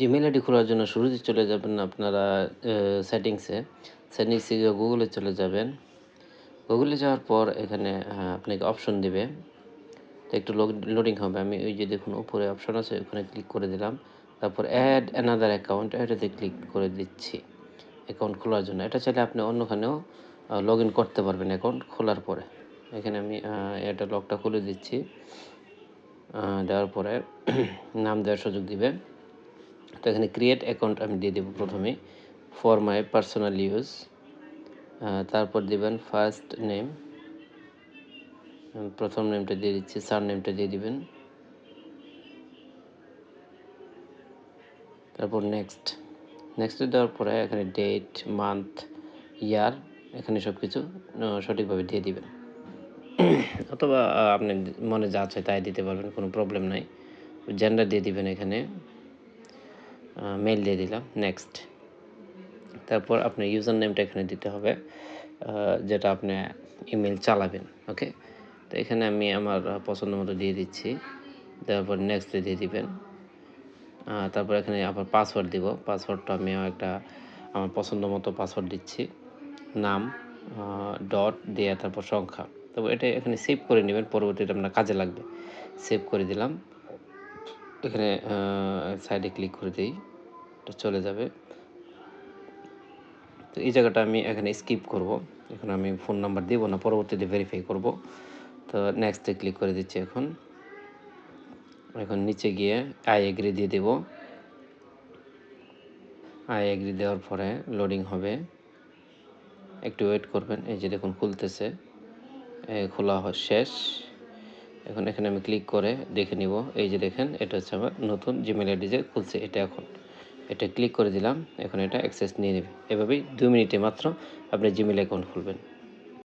Gmail ID খোলার জন্য শুরুতে চলে যাবেন আপনারা সেটিংসে সেটিংসে গুগলে চলে যাবেন। গুগলে যাওয়ার পর এখানে আপনাকে অপশন দিবে। একটু লোডিং হবে। আমি ওই যে দেখুন, উপরে অপশন আছে, ওখানে ক্লিক করে দিলাম। তারপর অ্যাড অ্যানাদার অ্যাকাউন্ট এটাতে ক্লিক করে দিচ্ছি। অ্যাকাউন্ট খোলার জন্য। এটা চাইলে আপনি অন্যখানেও লগ ইন করতে পারবেন অ্যাকাউন্ট খোলার পরে। এখানে আমি এটা লকটা খুলে দিচ্ছি। দেওয়ার পরে নাম দেওয়ার সুযোগ দিবে। তো এখানে ক্রিয়েট অ্যাকাউন্ট আমি দিয়ে দেবো প্রথমে ফর মাই পার্সোনাল ইউজ তারপর দিবেন ফার্স্ট নেম প্রথম নেমটা দিয়ে দিচ্ছি সার নেমটা দিয়ে দিবেন। তারপর নেক্সট নেক্সটে দেওয়ার পরে এখানে ডেট মান্থ ইয়ার এখানে সব কিছু সঠিকভাবে দিয়ে দিবেন। অথবা আপনি মনে যা আছে তাই দিতে পারবেন, কোনো প্রবলেম নাই। জেন্ডার দিয়ে দিবেন এখানে। মেল দিয়ে দিলাম নেক্সট তারপর আপনার ইউজার নেমটা এখানে দিতে হবে যেটা আপনি ইমেল চালাবেন ওকে তো এখানে আমি আমার পছন্দ মতো দিয়ে দিচ্ছি, তারপর নেক্সট দিয়ে দিবেন। তারপর এখানে আবার পাসওয়ার্ড দিব পাসওয়ার্ডটা আমি একটা আমার পছন্দ মতো পাসওয়ার্ড দিচ্ছি। নাম ডট দেয়া তারপর সংখ্যা। তারপর এটা এখানে সেভ করে নেবেন, পরবর্তীতে আপনার কাজে লাগবে। সেভ করে দিলাম। এখানে সাইডে ক্লিক করে দিই। এটা চলে যাবে। তো এই জায়গাটা আমি এখানে স্কিপ করব। এখন আমি ফোন নাম্বার দিব না, পরবর্তীতে ভেরিফাই করব। তো নেক্সটে ক্লিক করে দিচ্ছি এখন। এখন নিচে গিয়ে আই এগ্রি দিয়ে দেব। আই এগ্রি দেওয়ার পরে লোডিং হবে। একটু ওয়েট করবেন, এই যে দেখুন খুলতেছে। খোলা হয় শেষ। এখন এখানে আমি ক্লিক করে দেখে নিব। এই যে দেখেন, এটা হচ্ছে আমার নতুন জিমেল আইডি যে খুলছে, এটা এখন। এটা ক্লিক করে দিলাম, এখন এটা অ্যাক্সেস নিয়ে নেবে। এভাবেই দু মিনিটে মাত্র আপনি জিমেল অ্যাকাউন্ট খুলবেন।